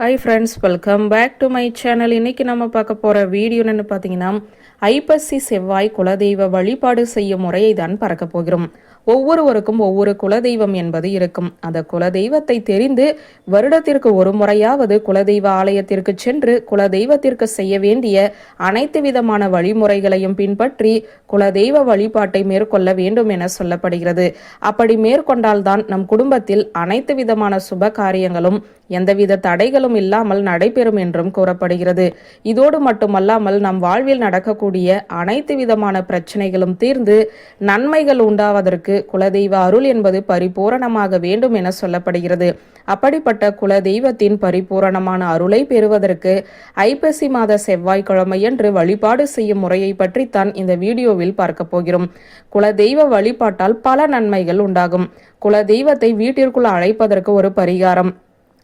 Hi friends welcome back to my channel இன்னைக்கு நம்ம பார்க்க போகிற வீடியோ என்னென்னு பார்த்தீங்கன்னா ஐப்பசி செவ்வாய் குலதெய்வ வழிபாடு செய்யும் முறையை தான் பறக்க போகிறோம். ஒவ்வொருவருக்கும் ஒவ்வொரு குலதெய்வம் என்பது இருக்கும். அந்த குலதெய்வத்தை தெரிந்து வருடத்திற்கு ஒரு முறையாவது குலதெய்வ ஆலயத்திற்கு சென்று குலதெய்வத்திற்கு செய்ய வேண்டிய அனைத்து விதமான வழிமுறைகளையும் பின்பற்றி குலதெய்வ வழிபாட்டை மேற்கொள்ள வேண்டும் என சொல்லப்படுகிறது. அப்படி மேற்கொண்டால்தான் நம் குடும்பத்தில் அனைத்து விதமான சுப காரியங்களும் எந்தவித தடைகளும் இல்லாமல் நடைபெறும் என்றும் கூறப்படுகிறது. இதோடு மட்டுமல்லாமல் நம் வாழ்வில் நடக்கக்கூடிய அனைத்து விதமான பிரச்சனைகளும் தீர்ந்து நன்மைகள் உண்டாவதற்கு குலதெய்வ அருள் என்பது பரிபூரணமாக வேண்டும் என சொல்லப்படுகிறது. அப்படிப்பட்ட குலதெய்வத்தின் பரிபூரணமான அருளை பெறுவதற்கு ஐப்பசி மாத செவ்வாய்க்கிழமையன்று வழிபாடு செய்யும் முறையை பற்றித்தான் இந்த வீடியோவில் பார்க்க போகிறோம். குலதெய்வ வழிபாட்டால் பல நன்மைகள் உண்டாகும். குலதெய்வத்தை வீட்டிற்குள் அழைப்பதற்கு ஒரு பரிகாரம்.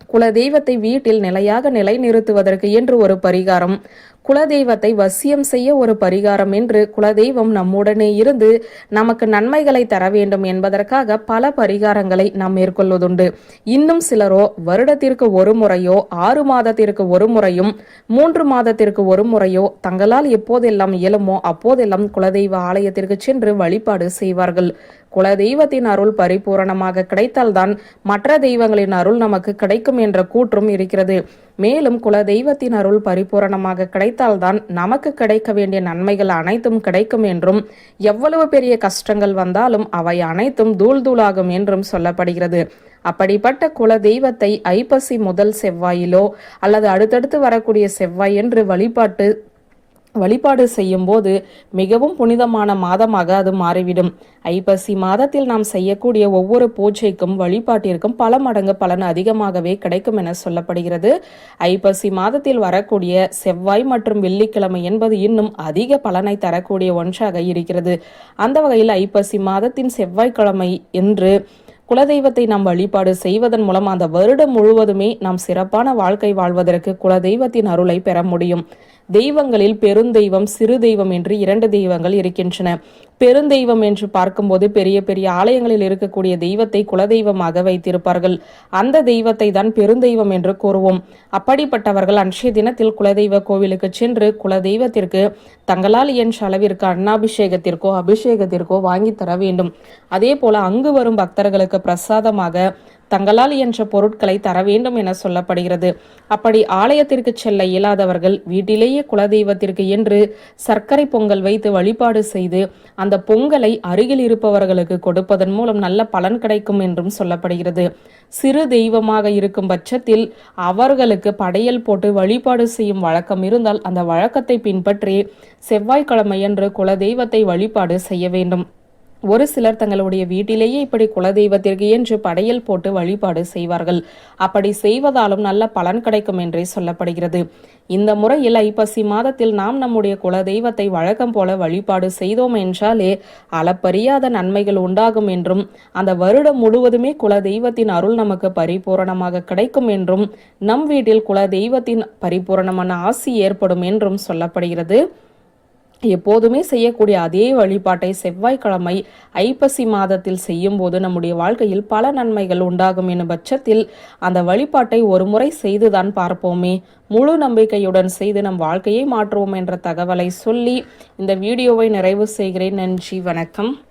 குலதெய்வத்தை வீட்டில் நிலையாக நிலைநிறுத்துவதற்கு என்று ஒரு பரிகாரம். குலதெய்வத்தை வசியம் செய்ய ஒரு பரிகாரம் என்று குலதெய்வம் நம்முடனே இருந்து நமக்கு நன்மைகளை தர வேண்டும் என்பதற்காக பல பரிகாரங்களை நாம் மேற்கொள்வதுண்டு. இன்னும் சிலரோ வருடத்திற்கு ஒரு முறையோ ஆறு மாதத்திற்கு ஒரு முறையும் மூன்று மாதத்திற்கு ஒரு முறையோ தங்களால் எப்போதெல்லாம் இயலுமோ அப்போதெல்லாம் குலதெய்வ ஆலயத்திற்கு சென்று வழிபாடு செய்வார்கள். குல தெய்வத்தின் அருள் பரிபூரணமாக கிடைத்தால்தான் மற்ற தெய்வங்களின் அருள் நமக்கு கிடைக்கும் என்ற கூற்றும் இருக்கிறது. மேலும் குல தெய்வத்தின் அருள் பரிபூரணமாக கிடைத்தால்தான் நமக்கு கிடைக்க வேண்டிய நன்மைகள் அனைத்தும் கிடைக்கும் என்றும் எவ்வளவு பெரிய கஷ்டங்கள் வந்தாலும் அவை அனைத்தும் தூள் தூளாகும் என்றும் சொல்லப்படுகிறது. அப்படிப்பட்ட குல தெய்வத்தை ஐப்பசி முதல் செவ்வாயிலோ அல்லது அடுத்தடுத்து வரக்கூடிய செவ்வாய் என்று வழிபாட்டு வழிபாடு செய்யும்போது மிகவும் புனிதமான மாதமாக அது மாறிவிடும். ஐப்பசி மாதத்தில் நாம் செய்யக்கூடிய ஒவ்வொரு பூஜைக்கும் வழிபாட்டிற்கும் பல மடங்கு பலன் அதிகமாகவே கிடைக்கும் என சொல்லப்படுகிறது. ஐப்பசி மாதத்தில் வரக்கூடிய செவ்வாய் மற்றும் வெள்ளிக்கிழமை என்பது இன்னும் அதிக பலனை தரக்கூடிய ஒன்றாக இருக்கிறது. அந்த வகையில் ஐப்பசி மாதத்தின் செவ்வாய்க்கிழமை என்று குலதெய்வத்தை நாம் வழிபாடு செய்வதன் மூலம் அந்த வருடம் முழுவதுமே நாம் சிறப்பான வாழ்க்கை வாழ்வதற்கு குலதெய்வத்தின் அருளை பெற முடியும். தெய்வங்களில் பெருந்தெய்வம் சிறு தெய்வம் என்று இரண்டு தெய்வங்கள் இருக்கின்றன. பெருந்தெய்வம் என்று பார்க்கும்போது பெரிய பெரிய ஆலயங்களில் இருக்கக்கூடிய தெய்வத்தை குலதெய்வமாக வைத்திருப்பார்கள். அந்த தெய்வத்தை தான் பெருந்தெய்வம் என்று கூறுவோம். அப்படிப்பட்டவர்கள் அன்றைய தினத்தில் குலதெய்வ கோவிலுக்கு சென்று குலதெய்வத்திற்கு தங்களால் என்ற அளவிற்கு அன்னாபிஷேகத்திற்கோ அபிஷேகத்திற்கோ வாங்கி தர வேண்டும். அதே போல அங்கு வரும் பக்தர்களுக்கு பிரசாதமாக தங்களால் என்ற பொருட்களை தர வேண்டும் என சொல்லப்படுகிறது. அப்படி ஆலயத்திற்கு செல்ல இயலாதவர்கள் வீட்டிலேயே குலதெய்வத்திற்கு என்று சர்க்கரை பொங்கல் வைத்து வழிபாடு செய்து அந்த பொங்கலை அருகில் இருப்பவர்களுக்கு கொடுப்பதன் மூலம் நல்ல பலன் கிடைக்கும் என்றும் சொல்லப்படுகிறது. சிறு தெய்வமாக இருக்கும் பட்சத்தில் அவர்களுக்கு படையல் போட்டு வழிபாடு செய்யும் வழக்கம் இருந்தால் அந்த வழக்கத்தை பின்பற்றி செவ்வாய்க்கிழமையன்று குலதெய்வத்தை வழிபாடு செய்ய வேண்டும். ஒரு சிலர் தங்களுடைய வீட்டிலேயே இப்படி குலதெய்வத்திற்கு என்று படையல் போட்டு வழிபாடு செய்வார்கள். அப்படி செய்வதாலும் நல்ல பலன் கிடைக்கும் என்றே சொல்லப்படுகிறது. இந்த முறையில் ஐப்பசி மாதத்தில் நாம் நம்முடைய குலதெய்வத்தை வழக்கம் போல வழிபாடு செய்தோம் என்றாலே அளப்பரியாத நன்மைகள் உண்டாகும் என்றும் அந்த வருடம் முழுவதுமே குலதெய்வத்தின் அருள் நமக்கு பரிபூரணமாக கிடைக்கும் என்றும் நம் வீட்டில் குலதெய்வத்தின் பரிபூரணமான ஆசி ஏற்படும் என்றும் சொல்லப்படுகிறது. எப்போதுமே செய்யக்கூடிய அதே வழிபாட்டை செவ்வாய்க்கிழமை ஐப்பசி மாதத்தில் செய்யும்போது நம்முடைய வாழ்க்கையில் பல நன்மைகள் உண்டாகும் எனும் பட்சத்தில் அந்த வழிபாட்டை ஒரு முறை செய்துதான் பார்ப்போமே. முழு நம்பிக்கையுடன் செய்து நம் வாழ்க்கையை மாற்றுவோம் என்ற தகவலை சொல்லி இந்த வீடியோவை நிறைவு செய்கிறேன். நன்றி வணக்கம்.